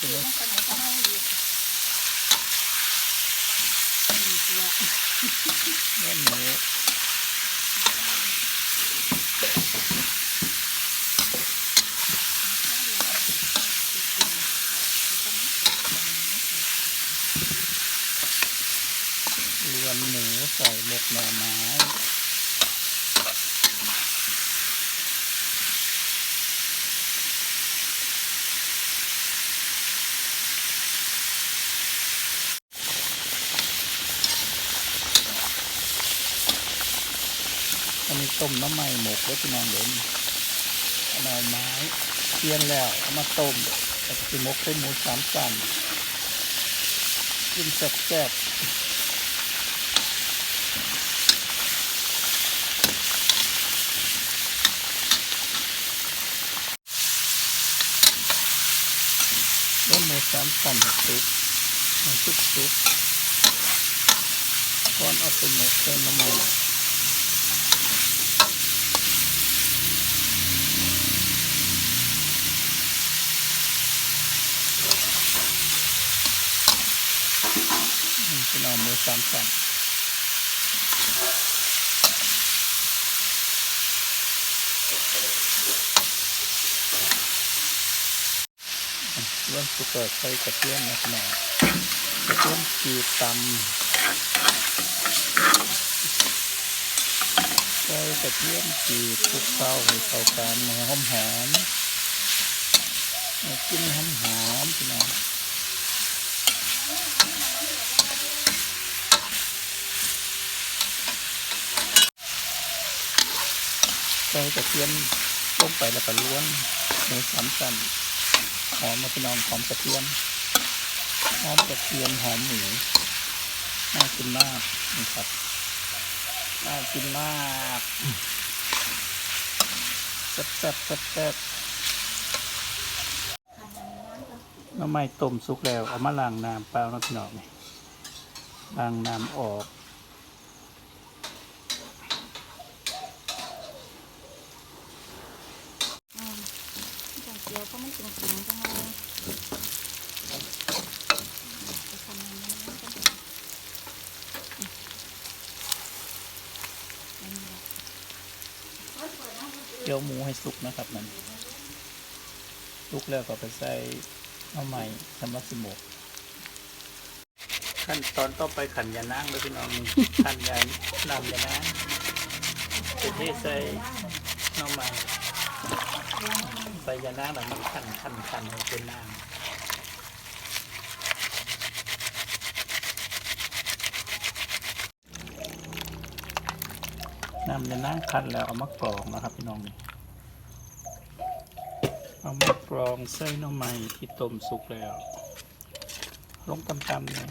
ใช่ไหมมันก็ไหนก็ไม่ดีนี่ตัวเนื้อหมูรวนหมูใส่หมกหน่อไม้อันนี้ ต้มน้ำมันหมกไว้พี่น้องเดี๋ยวนี้เอาไม้เคี่ยนแล้วเอามาต้มแล้วก็สิหมกเป็นหมูสามสันกินแซ่บๆต้มหมูสามสันสุกสุกสุกก่อนเอาไปหมกเป็นน้ำมัน อืมเป็นเอาหมู สามสันเริ่มสุกเกิดใส่กระเทียมนะพี่กระเทียมจีตำใส่กระเทียมจีบคลุกเคล้าให้เข้ากันหอมหอมกินหอมหอมๆพี่น้อง ใส่กระเทียมลงไปแล้วก็ล้วนหมูสามชั้นหอมมาพี่น้องหอมกระเทียมหอมกระเทียมหอมหมูน่ากินมากนะครับน่ากินมากแซ่บแซ่บแซ่บแซ่บน้ำไม้ต้มสุกแล้วเอามาล้างน้ำเปล่านะพี่น้องนี่ล้างน้ำออก อืมจังเกียวก็ไม่จริงจริงจังเลยไปทำมันนี้ก็ได้อืมนั่นแหละ เจียวหมูให้สุกนะครับนั่นสุกแล้วก็ไปใส่เอาใหม่สำหรับสมกขั้นตอนต่อไปขันยานางเลยพี่น้องขันยานนำยานางจะเทใส่หน้ำใหม่ใส่ยานางแล้วมันขันขันขันให้เป็นนา นำยานางขันแล้วเอามากรองนะครับพี่น้องนี่เอามากรองไส้น้ำใหม่ที่ต้มสุกแล้ว ลงตำๆเลย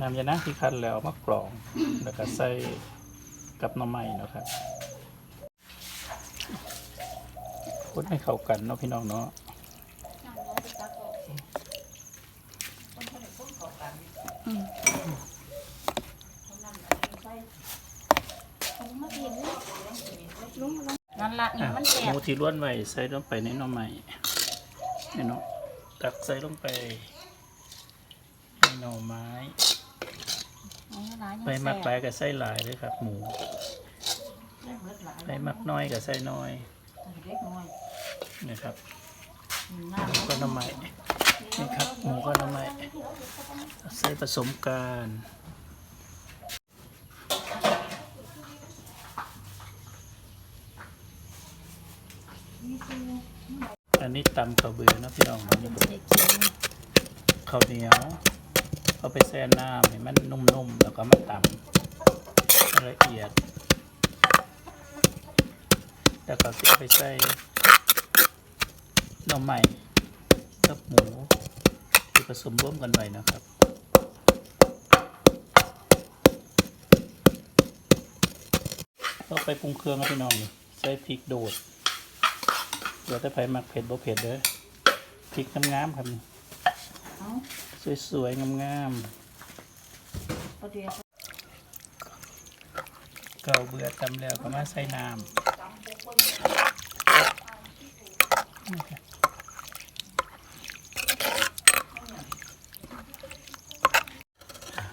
น้ำยานะที่คั้นแล้วมากรอง แล้วก็ใส่กับน้ำใหม่นะครับคนให้เข้ากันเนาะพี่น้องเนาะ อืมเอามาอีกเลยลุงลุง นั่นละนี่อะมันแสหบมูที่ล้วนไว้ใส่ลงไปในหน้ำใหม่นี่เนาะตักใส่ลงไปในหน่อไม้เอาหลายยังไปมักหแสลายบกับไส้หลายเลยครับ หมูไปมักน้อยกับไส้น้อยเล็กน้อยนี่ครับอืมหมูก็น้ำใหม่นี่ครับหมูก็น้ำใหม่ใส่ผสมกันอันนี้ ตำข้าวเบือนะพี่น้องอันนี้เด็กกินข้าวเหนียวเอาไปแช่น้ำให้มันนุ่มๆแล้วก็มาตำละเอียด แล้วก็เอาไปใส่หน่อไม้กับหมูที่ผสมร่วมกันไว้นะครับก็ไปปรุงเครื่องครับพี่น้องใส่พริกโดด เดี๋ยวถ้าใครมักเผ็ดบ่เผ็ดเด้อพริกงามๆครับสวยๆงามเอาเก่าเบื่อตำแล้วก็มาใส่น้ำ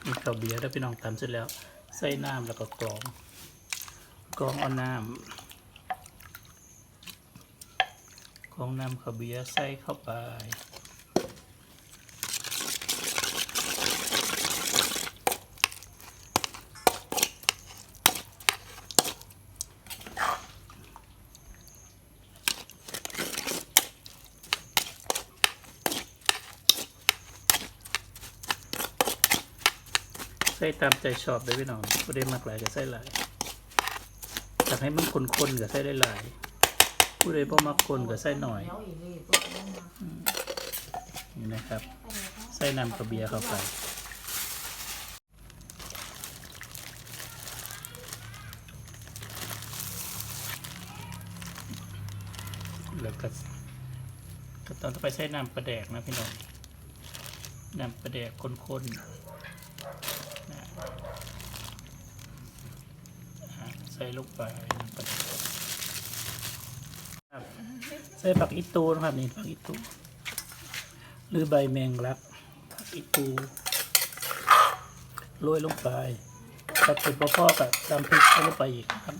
มีข้าเบียร์แล้วพี่น้องตำเสร็จแล้ว ใส่น้ำแล้วก็กรองกรองเอาน้ำ กรองน้ำขเบียใส่เข้าไป ใส่ตามใจชอบเลยพี่น้องผู้ใดมากหลายก็ใส่หลายอยากให้มันคนๆก็ใส่ได้หลาย ผู้ใดบ่มักคนก็ใส่หน่อยนี่นะครับใส่น้ำกระเบียเข้าไปแล้วก็กตอนต่อไปใช้น้ำประแดกนะพี่น้องน้ำประแดกข้นๆนะใส่ลูกไปน้ำประแดก ใส่ผักอีตูนะครับนี่ผักอีตูหรือใบแมงลักผักอีตูโรยลงไปถ้าเป็นพ่อๆกับตำพริกใส่ลงไปอีกครับ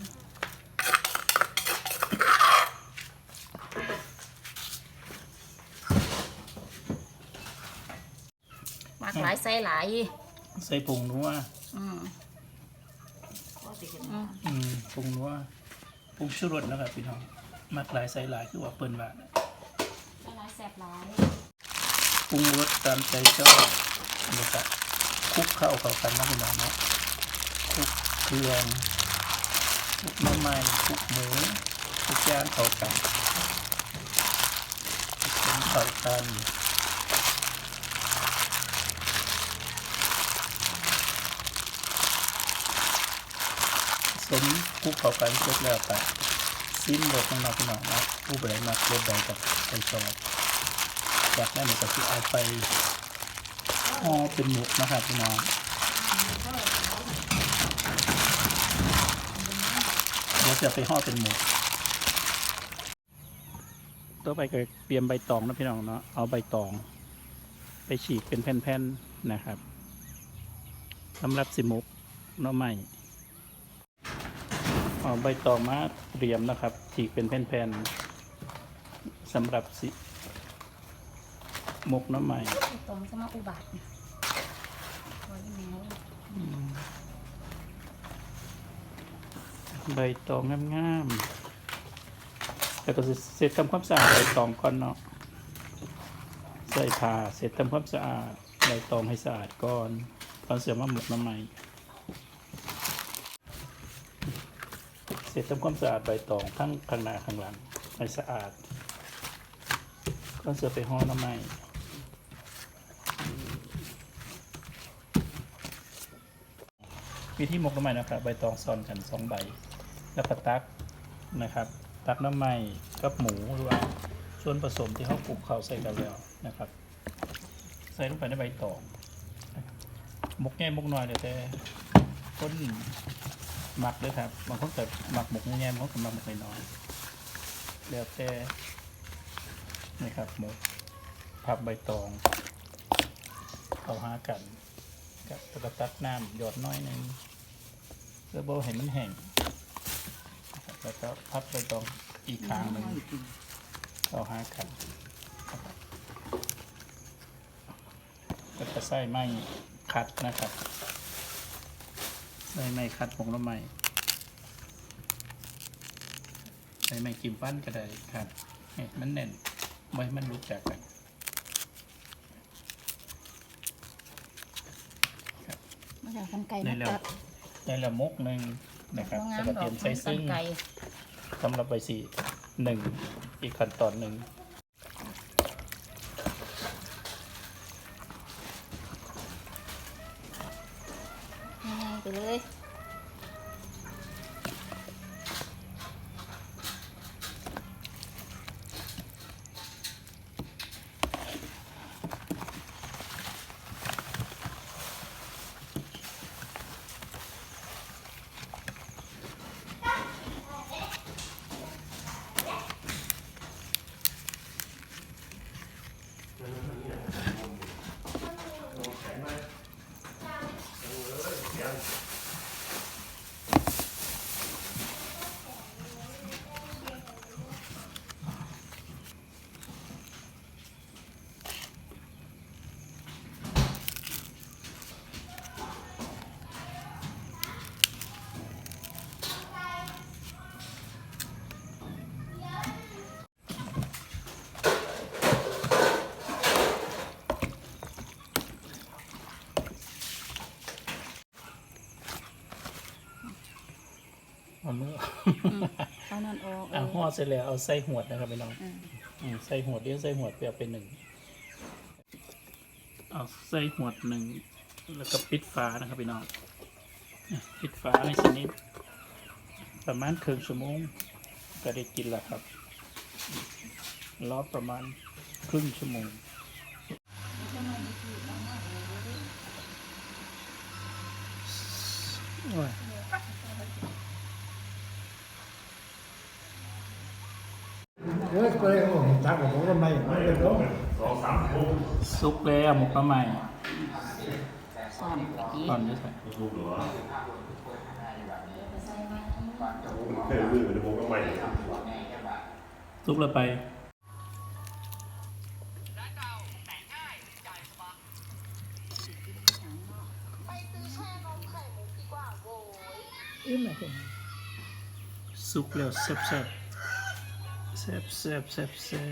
มากหลายใส่หลายใส่ผงนัวอืมอืมอืมผงนัวผงชูรสนะครับพี่น้อง มักหลายใส่หลายคือว่าเปิ้นว่านะหลายแสบหลายปรุงรสตามใจชอบนะครับคลุกเข้าเข้ากันนะพี่น้องเนาะคลุกเครื่องคลุกน้ำมันคลุกหมูทุกอย่างเข้ากันผสมเข้ากันผสมคลุกเข้ากันเสร็จแล้วก็ ซิมรสของเราพี่น้องนะผู้บริมารสใดกับใจชอบจากนั้นก็คือเอาไปห่อเป็นหมกนะครับพี่น้องเดี๋ยวจะไปห่อเป็นหมกต่อไปก็เตรียมใบตองนะพี่น้องเนาะเอาใบตอง ไปฉีกเป็นแผ่นๆนะครับสำหรับสิหมกน้อใหม่ เอาใบตองมาเตรียมนะครับฉีกเป็นแผ่นๆสำหรับสิหมกน้ำใหม่ตองสมาอุบัติโอ้ยแมวใบตองงามๆแล้วก็สิเสร็จทำความสะอาดใบตองก่อนเนาะใส่ผ้าเสร็จทำความสะอาดใบตองให้สะอาดก่อนก่อนเสียมาหมกน้ำใหม่ เสร็จทำความสะอาดใบตองทั้งข้างหน้าข้างหลังให้สะอาดก่อนเสือไปห่อน้ำใหม่วิธีหมกน้ำไมันะครับ ใบตองซ้อนกันสองใบ แล้วก็ตักนะครับ ตักน้ำไมันกับหมูหรือว่าส่วนผสมที่เขาคลุกเข้าใส่กันแล้วนะครับ ใส่ลงไปในใบตองหมกแง่หมกน้อยเดี๋ยวแต่คน หมักเลยครับ บางคนก็หมักหมกแง่บางคนก็หมักหมกน้อยๆแล้วแต่นะครับหมกพับใบตองเข้าหากันกับแล้วก็ตักน้ำหยดน้อยหนึ่งเพื่อโบ่ให้มันแห้งแล้วก็พับใบตองอีกครั้งหนึ่งเราหากันนะครับแล้วก็ใส่ไม้คัดนะครับ ใส่ไม้คัดผงละไม้ใส่ไม้กิมปั้นก็ได้ครับให้มันแน่นไว้ให้มันรู้จักกันมาจากกันไก่ได้มาแล้วตัดได้แล้วมกหนึ่งนะครับงาแล้วมก็ดเตอรียกมขใส่องกัซึ่นงไก่ สำหรับใบสีหนึ่งอีกขั้นตอนหนึ่ง ง่ายๆไป เลย เอานั่นออกเอเอาอห่อเสร็จแล้วเอาใส่หวดนะครับพี่น้องอืมอืมใส่หวดเดี๋ยวใส่หวดไปเอาไปหนึ่งเอาใส่หวดหนึ่งแล้วก็ปิดฝานะครับพี่น้องเนี่ยปิดฝาในชนิดประมาณครึ่งชั่วโมงก็ได้กินแล้วครับรอประมาณครึ่งชั่วโมง โอ้ย เฮ้ยโอ้โหจักกับผมก็ไม่ไม่เป็นไรซุกแล้วหมกปลาใหม่ซ่อนไปอีกตอนนี้ใส่เคยลื่นไปดูก็ไม่ซุกแล้วไปซุกแล้วแซ่บแซ่บแซ่